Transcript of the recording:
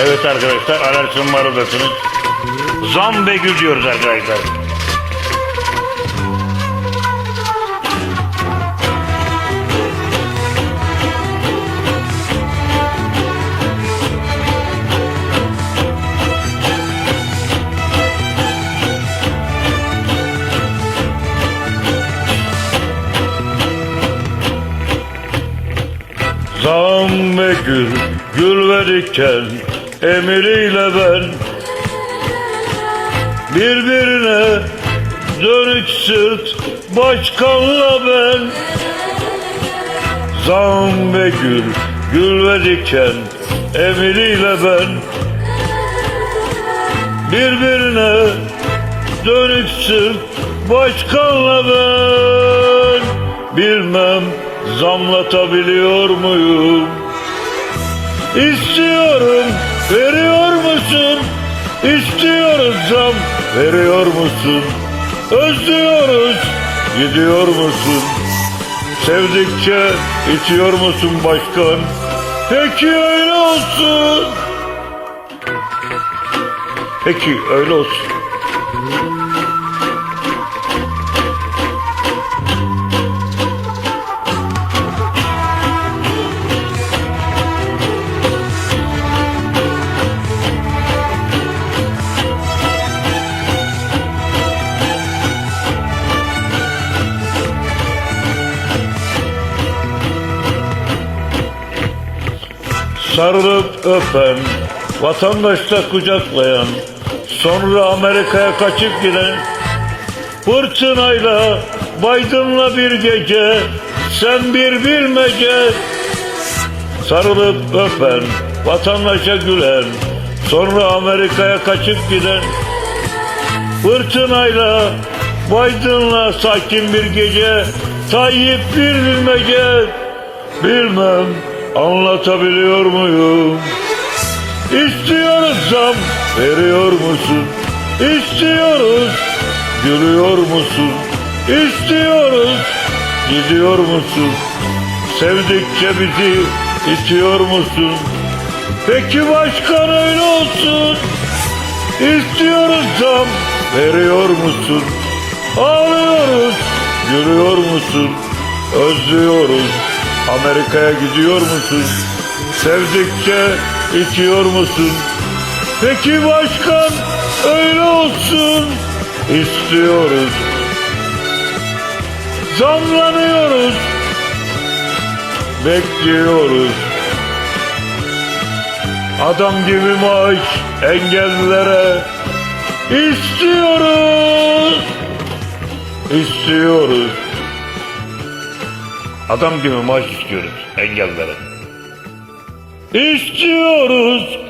Evet arkadaşlar Alersin var odasını zam ve gül diyoruz arkadaşlar. Zam ve gül, gül verirken emiriyle ben Birbirine dönük sırt başkanla ben Zam ve gül, gül verirken emiriyle ben Birbirine dönük sırt başkanla ben Bilmem zamlatabiliyor muyum? İstiyorum, veriyor musun? İstiyoruz zam, veriyor musun? Özlüyoruz, gidiyor musun? Sevdikçe itiyor musun başkan? Peki öyle olsun. Peki öyle olsun. Sarılıp öpen, vatandaşla kucaklayan, sonra Amerika'ya kaçıp giden, fırtınayla, Biden'la bir gece, sen bir bilmece, sarılıp öpen, vatandaşa gülen, sonra Amerika'ya kaçıp giden, fırtınayla, Biden'la sakin bir gece, Tayyip bir bilmece, bilmem anlatabiliyor muyum? İstiyoruz zam, veriyor musun? İstiyoruz, gülüyor musun? İstiyoruz, gidiyor musun? Sevdikçe bizi itiyor musun? Peki başkan öyle olsun. İstiyoruz zam, veriyor musun? Ağlıyoruz, gülüyor musun? Özlüyoruz, Amerika'ya gidiyor musun? Sevdikçe itiyor musun? Peki başkan öyle olsun. İstiyoruz. Zamlanıyoruz. Bekliyoruz. Adam gibi maaş engellilere istiyoruz. İstiyoruz. Adam gibi maaş istiyoruz engellilere. İstiyoruz.